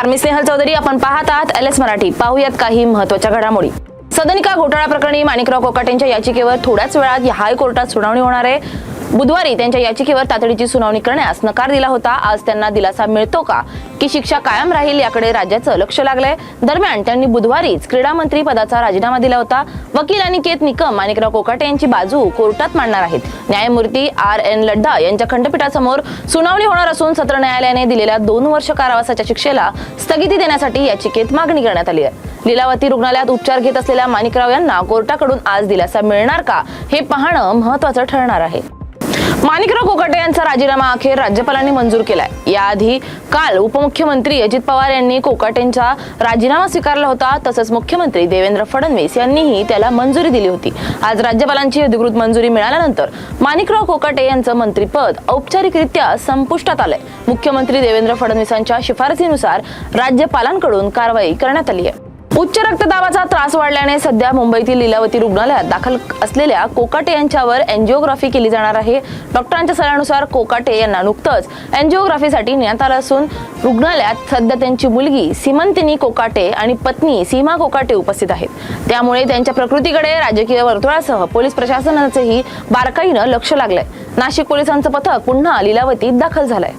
नमस्कार मी स्नेहल चौधरी आपण पाहत आहात एल एस मराठी. पाहूयात काही महत्त्वाच्या घडामोडी. सदनिका घोटाळा प्रकरणी माणिकराव कोकाटेंच्या याचिकेवर थोड्याच वेळात हायकोर्टात सुनावणी होणार आहे. बुधवारी त्यांच्या याचिकेवर तातडीची सुनावणी करण्यास नकार दिला होता. आज त्यांना दिलासा मिळतो का? की शिक्षा कायम राहील याकडे राज्याचं लक्ष लागलंय. दरम्यान त्यांनी बुधवारीच क्रीडा मंत्री पदाचा राजीनामा दिला होता. वकील अनिकेत निकम माणिकराव कोकाटे यांची बाजू कोर्टात मांडणार आहेत. न्यायमूर्ती आर एन लड्डा यांच्या खंडपीठासमोर सुनावणी होणार असून सत्र न्यायालयाने दिलेल्या दोन वर्ष कारावासाच्या शिक्षेला स्थगिती देण्यासाठी याचिकेत मागणी करण्यात आली आहे. लीलावती रुग्णालयात उपचार घेत असलेल्या माणिकराव यांना कोर्टाकडून आज दिलासा मिळणार का? हे पाहणं महत्वाचं ठरणार आहे. माणिकराव कोकाटे यांचा राजीनामा अखेर राज्यपालांनी मंजूर केलाय. याआधी काल उपमुख्यमंत्री अजित पवार यांनी कोकाटेंचा राजीनामा स्वीकारला होता तसंच मुख्यमंत्री देवेंद्र फडणवीस यांनीही त्याला मंजुरी दिली होती. आज राज्यपालांची अधिकृत मंजुरी मिळाल्यानंतर माणिकराव कोकाटे यांचं मंत्रीपद औपचारिकरित्या संपुष्टात आलंय. मुख्यमंत्री देवेंद्र फडणवीसांच्या शिफारसीनुसार राज्यपालांकडून कारवाई करण्यात आली आहे. उच्च रक्तदाबाचा त्रास वाढल्याने सध्या मुंबईतील लीलावती रुग्णालयात दाखल असलेल्या कोकाटे यांच्यावर एन्जिओग्राफी केली जाणार आहे. डॉक्टरांच्या सल्ल्यानुसार कोकाटे यांना नुकतंच एन्जिओग्राफीसाठी नेण्यात आलं असून रुग्णालयात सध्या त्यांची मुलगी सीमंतिनी कोकाटे आणि पत्नी सीमा कोकाटे उपस्थित आहेत. त्यामुळे त्यांच्या प्रकृतीकडे राजकीय वर्तुळासह पोलीस प्रशासनाचेही बारकाईनं लक्ष लागलंय. नाशिक पोलिसांचं पथक पुन्हा लीलावतीत दाखल झालंय.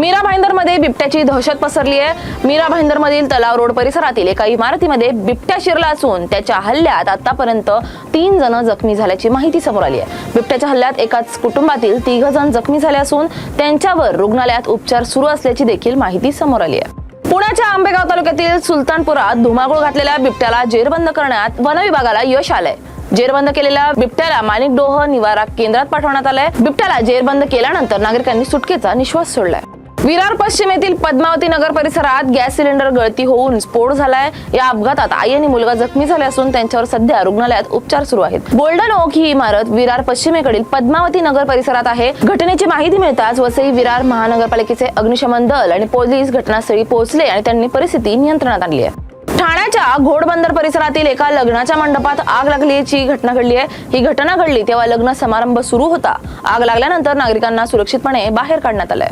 मीरा भाईंदरमध्ये बिबट्याची दहशत पसरली आहे. मीरा भाईंदरमधील तलाव रोड परिसरातील एका इमारतीमध्ये बिबट्या शिरला असून त्याच्या हल्ल्यात आतापर्यंत तीन जण जखमी झाल्याची माहिती समोर आली आहे. बिबट्याच्या हल्ल्यात एकाच कुटुंबातील तिघ जण जखमी झाले असून त्यांच्यावर रुग्णालयात उपचार सुरू असल्याची देखील माहिती समोर आली आहे. पुण्याच्या आंबेगाव तालुक्यातील सुलतानपुरात धुमाकूळ घातलेल्या बिबट्याला जेरबंद करण्यात वनविभागाला यश आलंय. जेरबंद केलेल्या बिबट्याला माणिकडोह निवारा केंद्रात पाठवण्यात आलंय. बिबट्याला जेरबंद केल्यानंतर नागरिकांनी सुटकेचा निश्वास सोडलाय. विरार पश्चिमेतील पद्मावती नगर परिसरात गॅस सिलेंडर गळती होऊन स्फोट झालाय. या अपघातात आई आणि मुलगा जखमी झाले असून त्यांच्यावर सध्या रुग्णालयात उपचार सुरू आहेत. गोल्डन ओक ही इमारत विरार पश्चिमेकडील पद्मावती नगर परिसरात आहे. घटनेची माहिती मिळताच वसई विरार महानगरपालिकेचे अग्निशमन दल आणि पोलीस घटनास्थळी पोहोचले आणि त्यांनी परिस्थिती नियंत्रणात आणली आहे. ठाण्याच्या घोडबंदर परिसरातील एका लग्नाच्या मंडपात आग लागल्याची घटना घडली आहे. ही घटना घडली तेव्हा लग्न समारंभ सुरू होता. आग लागल्यानंतर नागरिकांना सुरक्षितपणे बाहेर काढण्यात आलंय.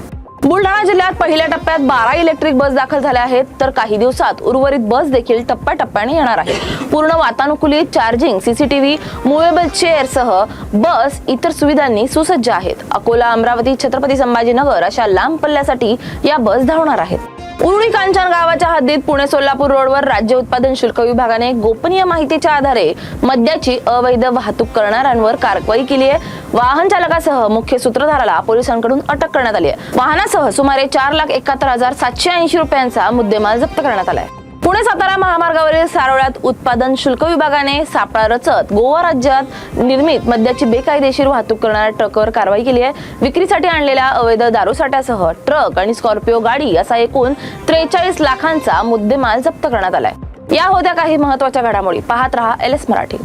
बुलढाणा जिल्ह्यात पहिल्या टप्प्यात बारा इलेक्ट्रिक बस दाखल झाल्या आहेत. तर काही दिवसात उर्वरित बस देखील टप्प्याटप्प्याने येणार आहे पूर्ण वातानुकूलित चार्जिंग सीसीटीव्ही मुव्हेबल चेअर सह बस इतर सुविधांनी सुसज्ज आहेत. अकोला अमरावती छत्रपती संभाजीनगर अशा लांब पल्ल्यासाठी या बस धावणार आहेत. उरुळी कांचन गावाच्या हद्दीत पुणे सोलापूर रोडवर राज्य उत्पादन शुल्क विभागाने गोपनीय माहितीच्या आधारे मद्याची अवैध वाहतूक करणाऱ्यांवर कारवाई केली आहे. वाहन चालकासह मुख्य सूत्रधाराला पोलिसांकडून अटक करण्यात आली आहे. वाहनासह सुमारे चार लाख एकाहत्तर हजार सातशे ऐंशी रुपयांचा मुद्देमाल जप्त करण्यात आलाय पुणे सातारा महामार्गावरील सारोळ्यात उत्पादन शुल्क विभागाने सापळा रचत गोवा राज्यात निर्मित मद्याची बेकायदेशीर वाहतूक करणाऱ्या ट्रकवर कारवाई केली आहे. विक्रीसाठी आणलेल्या अवैध दारूसाठ्यासह ट्रक आणि स्कॉर्पिओ गाडी असा एकूण त्रेचाळीस लाखांचा मुद्देमाल जप्त करण्यात आलाय. या होत्या काही महत्त्वाच्या घडामोडी. पाहत रहा एल एस मराठी.